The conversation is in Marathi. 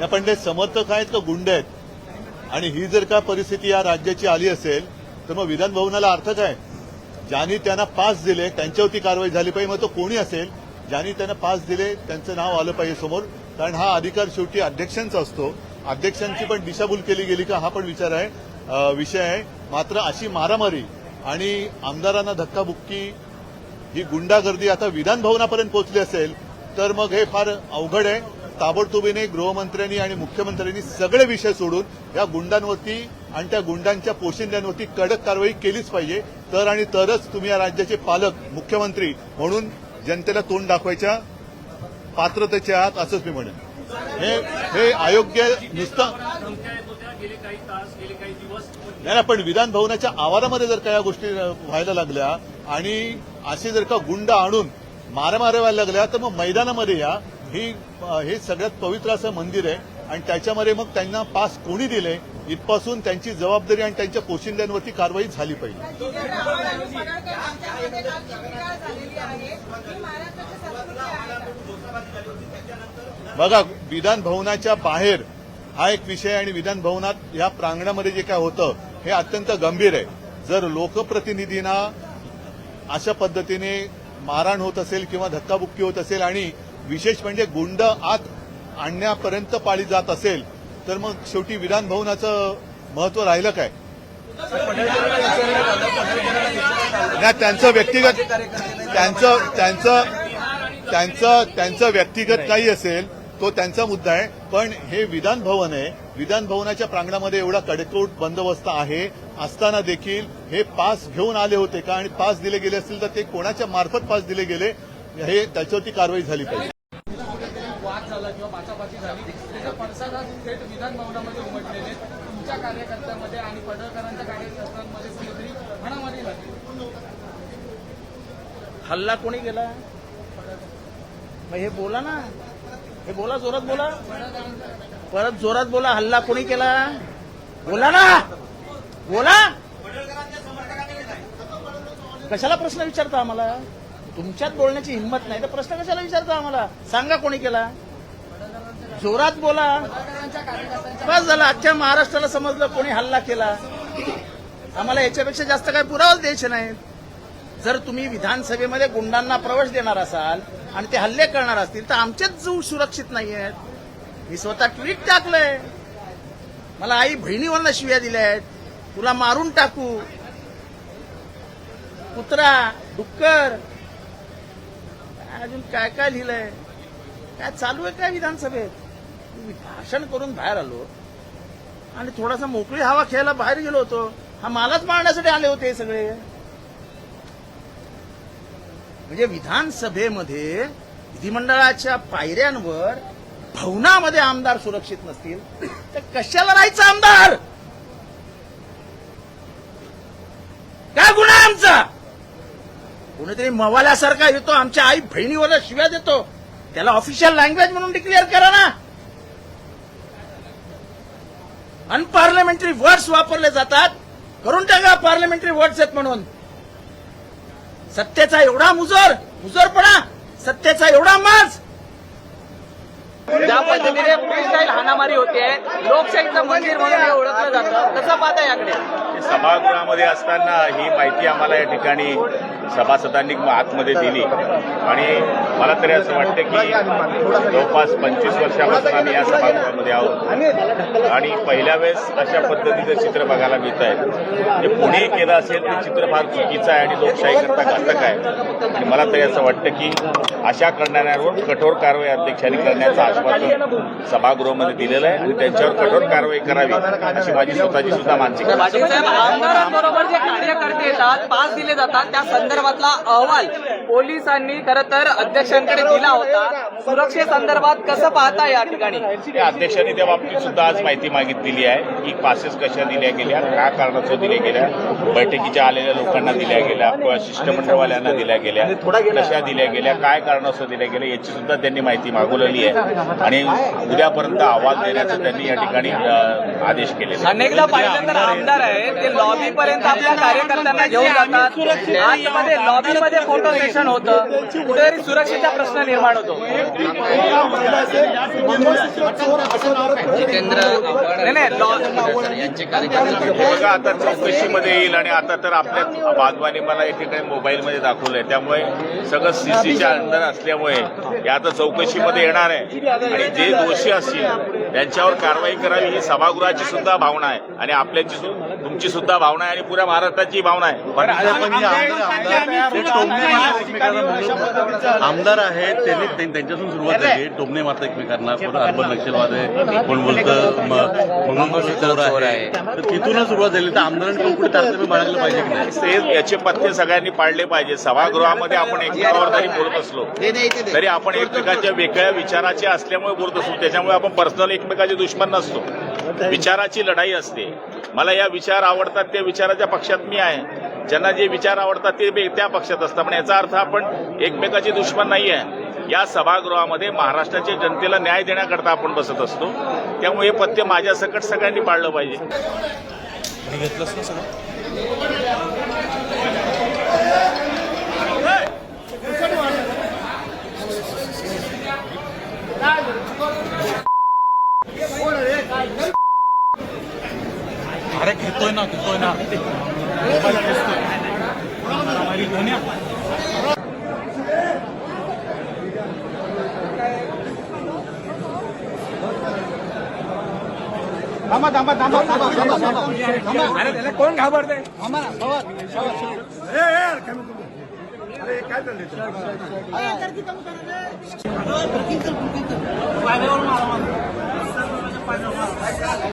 नाही, पण ते समर्थक आहेत का गुंड आहेत. आणि ही जर का परिस्थिती या राज्याची आली असेल तर मग विधान भवनाला अर्थ काय ज्यांनी त्यांना पास दिले त्यांच्यावरती कारवाई झाली पाहिजे मग तो कोणी असेल? ज्यांनी त्यांना पास दिले त्यांचं नाव आलं पाहिजे समोर. कारण हा अधिकार शेवटी अध्यक्षांचा असतो. अध्यक्षांची पण दिशाभूल केली गेली का हा पण विचार आहे. विषय आहे. मात्र अशी मारामारी आणि आमदारांना धक्काबुक्की ही गुंडागर्दी आता विधान भवनापर्यंत पोहोचली असेल तर मग हे फार अवघड आहे. ताबडतोबीने गृहमंत्र्यांनी आणि मुख्यमंत्र्यांनी सगळे विषय सोडून या गुंडांवरती आणि त्या गुंडांच्या पोशिंद्यांवरती कडक कारवाई केलीच पाहिजे. तर आणि तरच तुम्ही या राज्याचे पालक मुख्यमंत्री म्हणून जनतेला तोंड दाखवायच्या पात्रतेचे आहात असंच मी म्हणेन. हे हे अयोग्य नुसतं. नाही ना, पण विधान भवनाच्या आवारामध्ये जर का या गोष्टी व्हायला लागल्या आणि असे जर का गुंड आणून मारामाऱ्या व्हायला लागल्या तर मग मैदानामध्ये या. ही हे सगळ्यात पवित्र असं मंदिर आहे आणि त्याच्यामध्ये मग त्यांना पास कोणी दिले इथपासून त्यांची जबाबदारी आणि त्यांच्या पोशिंद्यांवरती कारवाई झाली पाहिजे? बघा विधान भवनाच्या बाहेर हा एक विषय आणि विधान भवनात या प्रांगणामध्ये जे काय होतं हे अत्यंत गंभीर आहे जर लोकप्रतिनिधींना अशा पद्धतीने मारहाण होत असेल किंवा धक्काबुक्की होत असेल आणि विशेष म्हणजे गुंड आत आणण्यापर्यंत पाळी जात असेल तर मग शेवटी विधान भवनाचं महत्त्व राहिलं काय? नाही त्यांचं व्यक्तिगत त्यांचं त्यांचं त्यांचं त्यांचं व्यक्तिगत काही असेल तो त्यांचा मुद्दा आहे. पण हे विधान भवन आहे. विधान भवनाच्या प्रांगणामध्ये एवढा कडेकोट बंदोबस्त आहे. असताना देखील हे पास घेऊन आले होते का? आणि पास दिले गेले असतील तर ते कोणाच्या मार्फत पास दिले गेले? हे त्याच्यावरती कारवाई झाली पाहिजे. झाला किंवा बाचाबाची झाली त्याच्या पडसाद आज थेट विधान भवनामध्ये उमटलेले तुमच्या कार्यकर्त्यांमध्ये आणि पडळकरांच्या कार्यकर्त्यांमध्ये कुठेतरी हाणामारी लागली हल्ला कोणी गेला मग हे बोला ना. हे बोला जोरात बोला. परत जोरात बोला हल्ला कोणी केला? बोला ना. बोला. कशाला प्रश्न विचारता आम्हाला? तुमच्यात बोलण्याची हिंमत नाही तर प्रश्न कशाला विचारता आम्हाला? सांगा कोणी केला? जोरात बोला. बस झालं अख्ख्या महाराष्ट्राला समजलं कोणी हल्ला केला. आम्हाला याच्यापेक्षा जास्त काही पुरावाच द्यायचे नाहीत. जर तुम्ही विधानसभेमध्ये गुंडांना प्रवेश देणार असाल आणि ते हल्ले करणार असतील तर आमचेच जीव सुरक्षित नाही आहेत मी स्वतः ट्विट टाकलंय. मला आई बहिणीवरनं शिव्या दिल्या आहेत तुला मारून टाकू. कुत्रा डुक्कर. अजून काय काय लिहिलंय? काय चालू आहे काय विधानसभेत? भाषण करून बाहेर आलो आणि थोडासा मोकळी हवा खेळायला बाहेर गेलो होतो. हा मालाच मारण्यासाठी आले होते हे सगळे. म्हणजे विधानसभेमध्ये विधिमंडळाच्या पायऱ्यांवर भवनामध्ये आमदार सुरक्षित नसतील तर कशाला राहायचं आमदार? काय गुन्हा आमचा? कोणीतरी मवाल्यासारखा येतो आमच्या आई बहिणीवर शिव्या देतो. त्याला ऑफिशियल लँग्वेज म्हणून डिक्लेअर करा ना. अनपार्लमेंटरी वर्ड्स वापरले जातात. करून टाका पार्लमेंटरी वर्ड्स आहेत म्हणून. सत्तेचा एवढा मुजोर मुजोरपणा सत्तेचा एवढा माज. ज्या पद्धतीने फ्रीस्टाईल हाणामारी होते लोकशाहीचं मंदिर म्हणून हे ओळखलं जातं. कसं पाहता याकडे? सभागृहामध्ये असताना ही माहिती आम्हाला या ठिकाणी सभासदांनी आतमध्ये दिली. आणि मला तरी असं वाटतं की जवळपास पंचवीस वर्षापासून आम्ही या सभागृहामध्ये आहोत. आणि पहिल्या वेळेस अशा पद्धतीचं चित्र बघायला मिळत आहे. म्हणजे जे पुणे केलं असेल ते चित्र फार चुकीचं आहे आणि लोकशाहीकरता घातक आहे. आणि मला तरी असं वाटतं की अशा करणाऱ्यांवर कठोर कारवाई अध्यक्षांनी करण्याचं आश्वासन सभागृहामध्ये दिलेलं आहे आणि त्यांच्यावर कठोर कारवाई करावी अशी माझी स्वतःची सुद्धा मानसिकता आमदारांबरोबर जे कार्यकर्ते येतात पास दिले जातात त्या संदर्भातला अहवाल पोलिसांनी खरं तर अध्यक्षांकडे दिला होता. सुरक्षेसंदर्भात कसं पाहता या ठिकाणी? अध्यक्षांनी त्या बाबतीत सुद्धा आज माहिती मागितलेली आहे. की पासेस कशा दिल्या गेल्या काय कारणास्तव दिल्या गेल्या बैठकीच्या आलेल्या लोकांना दिल्या गेल्या किंवा शिष्टमंडळवाल्यांना दिल्या गेल्या कशा दिल्या गेल्या काय कारणास्तव दिल्या गेल्या याची सुद्धा त्यांनी माहिती मागवलेली आहे. आणि उद्यापर्यंत अहवाल देण्याचं त्यांनी या ठिकाणी आदेश केलेले आहेत. अनेकदा पाहिलं तर आमदार आहेत ते लॉबी पर्यंत आपल्या कार्यकर्त्यांना घेऊन जातात. आतमध्ये लॉबीमध्ये फोटो सेशन भाषण होतं कुठेतरी सुरक्षेचा प्रश्न निर्माण होतो. नाही नाही लॉ बघा आता चौकशीमध्ये येईल आणि आता तर आपल्या बांधवानी मला या ठिकाणी मोबाईलमध्ये दाखवलंय. त्यामुळे सगळं सीसीच्या अंडर असल्यामुळे हे आता चौकशीमध्ये येणार आहे. आणि जे दोषी असतील त्यांच्यावर कारवाई करावी ही सभागृहाची सुद्धा भावना आहे. आणि आपल्याची सु- तुमची सुद्धा भावना आहे आणि पुऱ्या महाराष्ट्राची भावना आहे. पण आमदार- आहेत त्यांनी त्यां- त्यांच्यापासून सुरुवात झाली. टोमणे मारतात एकमेकांना कोण अर्बन नक्षलवाद आहे कोण बोलतं म- मंगळसूत्र चोर आहे. तर तिथूनच सुरुवात झाली. तर आमदारांनी कुठे तारतम्य बाळगलं पाहिजे की नाही? ते याचे पथ्य सगळ्यांनी पाळले पाहिजे. सभागृहामध्ये आपण एकमेकावर जरी बोलत असलो तरी आपण एकमेकांच्या वेगळ्या विचाराचे असल्यामुळे बोलत असतो. त्याच्यामुळे आपण पर्सनल एकमेकाचे दुश्मन नसतो. विचाराची लढाई असते. मला या विचार आवडतात त्या विचाराच्या पक्षात मी आहे. ज्यांना जे विचार आवडतात ते त्या पक्षात असतात. पण याचा अर्थ आपण एकमेकाचे दुश्मन नाही आहे या सभागृहामध्ये महाराष्ट्राच्या जनतेला न्याय देण्याकरता आपण बसत असतो. त्यामुळे हे पथ्य माझ्या सकट सगळ्यांनी पाळलं पाहिजे. अरे घेतोय ना घेतोय ना. अरे त्याला कोण घाबरते